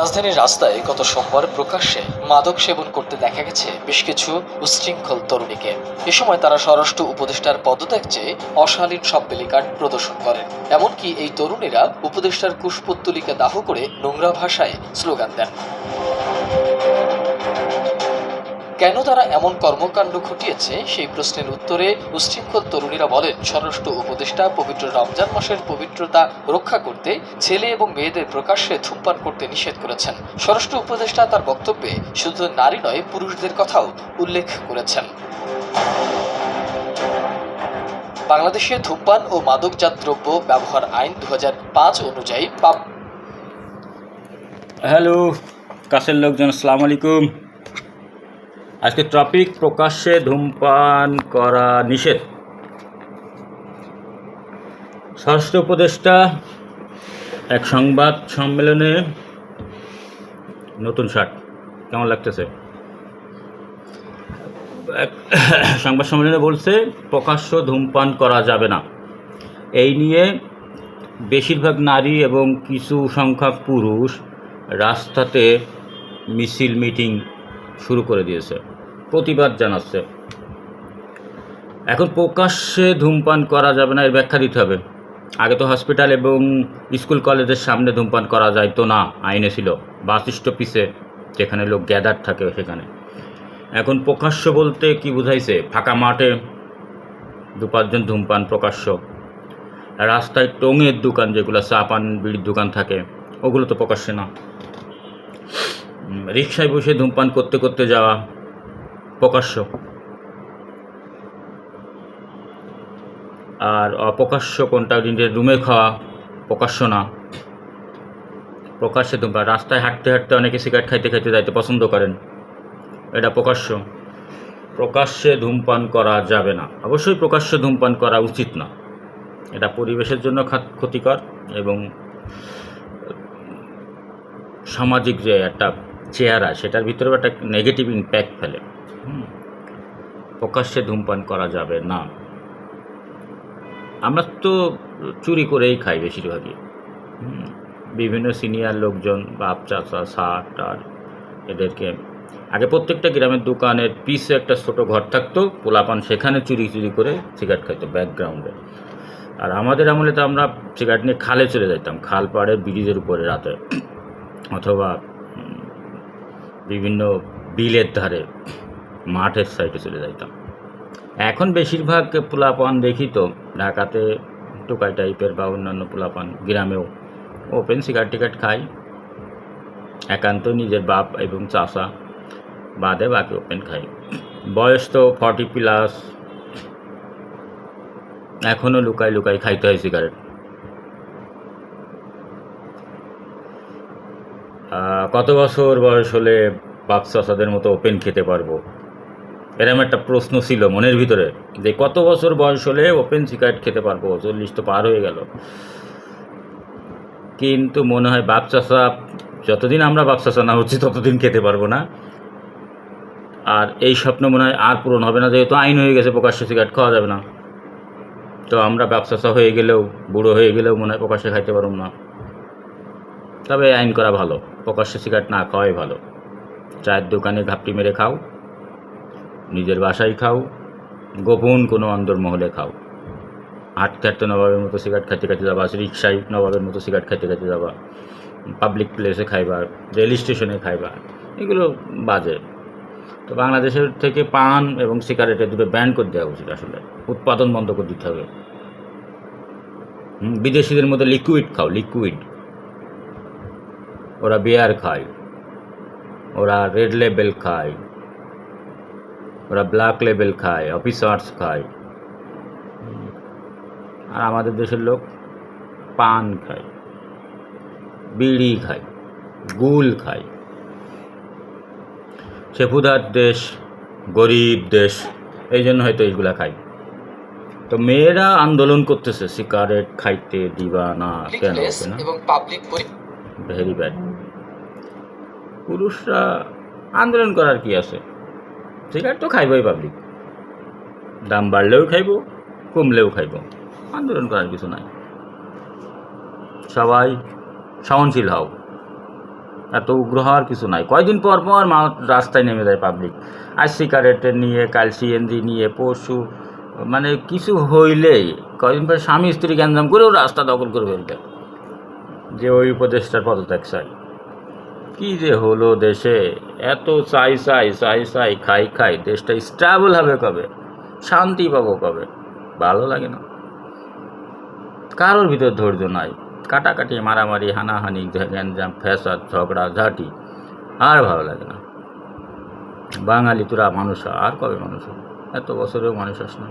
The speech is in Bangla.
রাজধানীর রাস্তায় গত সোমবার প্রকাশ্যে মাদক সেবন করতে দেখা গেছে বেশ কিছু উচ্ছৃঙ্খল তরুণীকে। এ সময় তারা স্বরাষ্ট্র উপদেষ্টার পদত্যাগ চেয়ে অশালীন সব বেলিকার্ড প্রদর্শন করেন। এমনকি এই তরুণীরা উপদেষ্টার কুশপুত্তলিকা দাহ করে নোংরা ভাষায় স্লোগান দেন। কেন তারা এমন কর্মকাণ্ড ঘটিয়েছে? সেই প্রশ্নের উত্তরে উচ্ছৃঙ্খল তরুণীরা বলেন, স্বরাষ্ট্র উপদেষ্টা পবিত্র রমজান মাসের পবিত্রতা রক্ষা করতে ছেলে এবং মেয়েদের প্রকাশ্যে ধূমপান করতে নিষেধ করেছেন। স্বরাষ্ট্র উপদেষ্টা তার বক্তব্যে শুধু নারী নয়, পুরুষদের কথাও উল্লেখ করেছেন। বাংলাদেশে ধূমপান ও মাদকজাত দ্রব্য ব্যবহার আইন দু হাজার পাঁচ অনুযায়ী পাপ হ্যালো, কাছের লোকজন, আসসালামু আলাইকুম। আজকে টপিক প্রকাশ্যে ধূমপান করা নিষেধ। স্বরাষ্ট্র উপদেষ্টা এক সংবাদ সম্মেলনে নতুন শার্ট, কেমন লাগতেছে? সংবাদ সম্মেলনে বলছে, প্রকাশ্য ধূমপান করা যাবে না। এই নিয়ে বেশিরভাগ নারী এবং কিছু সংখ্যক পুরুষ রাস্তাতে মিছিল, মিটিং শুরু করে দিয়েছে। প্রতিবাদ জানাচ্ছে। এখন প্রকাশ্যে ধূমপান করা যাবে না, এর ব্যাখ্যা দিতে হবে। আগে তো হসপিটাল এবং স্কুল কলেজের সামনে ধূমপান করা যাইতো না, আইনে ছিল। বাস স্টপিসে যেখানে লোক গ্যাদার থাকে সেখানে। এখন প্রকাশ্য বলতে কি বুঝাইছে? ফাঁকা মাঠে দু পাঁচজন ধূমপান প্রকাশ্য। রাস্তায় টঙের দোকান যেগুলো চা পান, বিড়ির দোকান থাকে, ওগুলো তো প্রকাশ্যে না। রিক্সায় বসে ধূমপান করতে করতে যাওয়া প্রকাশ্য। আর অপ্রকাশ্য কোনটা? নিজের রুমে খাওয়া প্রকাশ্য না। প্রকাশ্যে ধূমপান রাস্তায় হাঁটতে হাঁটতে অনেকে সিগারেট খাইতে খাইতে যাইতে পছন্দ করেন। এটা প্রকাশ্য। প্রকাশ্যে ধূমপান করা যাবে না। অবশ্যই প্রকাশ্যে ধূমপান করা উচিত না। এটা পরিবেশের জন্য ক্ষতিকর এবং সামাজিক যে একটা চেহারা, সেটার ভিতরেও একটা নেগেটিভ ইম্প্যাক্ট ফেলে। প্রকাশ্যে ধূমপান করা যাবে না। আমরা তো চুরি করেই খাই বেশিরভাগই। বিভিন্ন সিনিয়র লোকজন, বাপ, চাচা সার টার এদেরকে। আগে প্রত্যেকটা গ্রামের দোকানের পিসে একটা ছোট ঘর থাকতো, পোলাপান সেখানে চুরি চুরি করে সিগারেট খাইতো ব্যাকগ্রাউন্ডে। আর আমাদের আমলে তো আমরা সিগারেট নিয়ে খালে চলে যেতাম খাল পাড়ের ব্রিজের উপরে রাতে। অথবা বিভিন্ন বিলের ধারে। মাঠের সাইডে চলে যাইতাম। এখন বেশিরভাগ পোলাপান দেখি তো, ঢাকাতে টোকাই টাইপের বা অন্যান্য পোলাপান গ্রামেও ওপেন সিগারেট টিকেট খাই। একান্ত নিজের বাপ এবং চাষা বাদে বাকি ওপেন খাই। বয়স তো ফর্টি প্লাস এখনও লুকাই লুকাই খাইতে হয় সিগারেট কত বছর বয়স হলে বাপ চাষাদের মতো ওপেন খেতে পারব? এরকম একটা প্রশ্ন ছিল মনের ভিতরে যে কত বছর বয়স হলে ওপেন সিগারেট খেতে পারব? চল্লিশ তো পার হয়ে গেল। কিন্তু মনে হয় বাপ চাষা যতদিন আমরা বাপ চাষা না হচ্ছি, ততদিন খেতে পারব না। আর এই স্বপ্ন মনে হয় আর পূরণ হবে না, যেহেতু আইন হয়ে গেছে, প্রকাশ্যে সিগারেট খাওয়া যাবে না। তো আমরা ব্যবসা হয়ে গেলেও, বুড়ো হয়ে গেলেও মনে হয় প্রকাশ্যে খাইতে পারব না। তবে আইন করা ভালো, প্রকাশ্যে সিগারেট না খাওয়াই ভালো। চায়ের দোকানে ঘাপটি মেরে খাও। নিজের বাসায় খাও, গোপন কোনো অন্দরমহলে খাও। হাঁটতে হাঁটতে নবাবের মতো সিগারেট খাইতে খাইতে যাবা রিক্সায় নবাবের মতো সিগারেট খাইতে খাইতে যাবা পাবলিক প্লেসে খাইবা রেল স্টেশনে খাইবা, এগুলো বাজে। তো বাংলাদেশের থেকে পান এবং সিগারেটের দুটো ব্যান করে দেওয়া উচিত আসলে। উৎপাদন বন্ধ করে দিতে হবে। বিদেশিদের মধ্যে লিকুইড খাও লিকুইড ওরা বিয়ার খায়, ওরা রেড লেবেল খায়। ওরা ব্ল্যাক লেবেল খায় অফিসার্স খায়। আর আমাদের দেশের লোক পান খায় বিড়ি খায় গুল খায়। সেফুদার দেশ গরিব দেশ এই জন্য হয়তো এইগুলা খাই তো মেয়েরা আন্দোলন করতেছে সিগারেট খাইতে দিবা না কেন না? ভেরি ব্যাড পুরুষরা আন্দোলন করার কি আছে? সিগারেট তো খাইবই পাবলিক দাম বাড়লেও খাইব, কমলেও খাইব। আন্দোলন করার কিছু নাই। সবাই সহনশীল হও। এত উগ্র হওয়ার কিছু নাই। কয়দিন পর পর মানুষ রাস্তায় নেমে যায় পাবলিক আজ সিগারেটের নিয়ে, কাল সিএনজি নিয়ে, পরশু মানে কিছু হইলেই কয়দিন পর স্বামী স্ত্রী গ্যাঞ্জাম করেও রাস্তা দখল করে ফেলতে যে ওই উপদেষ্টার পদত্যাগ চাই। কি যে হলো দেশে? এত চাই চাই চাই চাই, খাই খাই, দেশটা স্ট্যাবল হবে কবে? শান্তি পাবো কবে? ভালো লাগে না। কারোর ভিতর ধৈর্য নাই। কাটাকাটি, মারামারি, হানাহানি গ্যাঞ্জাম, ফ্যাসাদ, ঝগড়া, ঝাঁটি, আর ভালো লাগে না। বাঙালি তোরা মানুষ, আর কবে মানুষ এত বছরেও মানুষ আস না